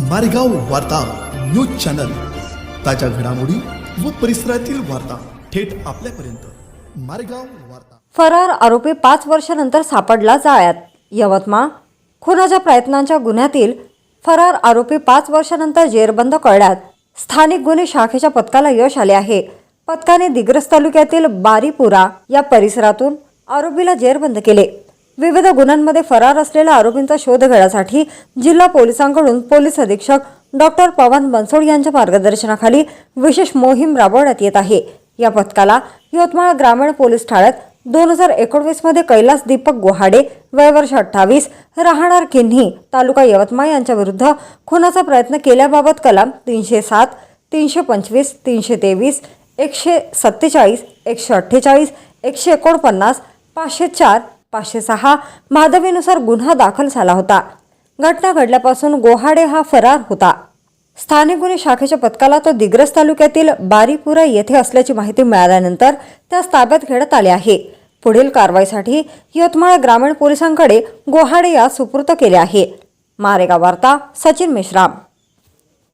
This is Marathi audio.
मारेगाव वार्ता न्यूज चॅनल. ताज्या घडामोडी व परिसरातील वार्ता थेट आपल्यापर्यंत. मारेगाव वार्ता. फरार आरोपी पाच वर्षानंतर सापडला जाळ्यात. यवतमाळ खुनाच्या प्रयत्नांच्या गुन्ह्यातील फरार आरोपी पाच वर्षानंतर जेरबंद करण्यात स्थानिक गुन्हे शाखेच्या पथकाला यश आले आहे. पथकाने दिग्रस तालुक्यातील बारीपुरा या परिसरातून आरोपीला जेरबंद केले. विविध गुन्ह्यांमध्ये फरार असलेल्या आरोपींचा शोध घेण्यासाठी जिल्हा पोलिसांकडून पोलीस अधीक्षक डॉक्टर पवन बनसोड यांच्या मार्गदर्शनाखाली विशेष मोहीम राबवण्यात येत आहे. या पथकाला यवतमाळ ग्रामीण पोलीस ठाण्यात दोन हजार एकोणवीसमध्ये कैलास दीपक गुहाडे वयवर्ष अठ्ठावीस राहणार किन्ही तालुका यवतमाळ यांच्याविरुद्ध खुनाचा प्रयत्न केल्याबाबत कलम तीनशे सात तीनशे पंचवीस तीनशे तेवीस एकशे सत्तेचाळीस एकशे अठ्ठेचाळीस एकशे एकोणपन्नास पाचशे चार पाचशे सहा माधवीनुसार गुन्हा दाखल झाला होता. घटना घडल्यापासून गोहाडे हा फरार होता. स्थानिक गुन्हे शाखेच्या पथकाला तो दिग्रस तालुक्यातील बारीपुरा येथे असल्याची माहिती मिळाल्यानंतर त्यास ताब्यात घेण्यात आले आहे. पुढील कारवाईसाठी यवतमाळ ग्रामीण पोलिसांकडे गोहाडे यास सुपूर्द केले आहे. मारेगाव वार्ता सचिन मेश्राम.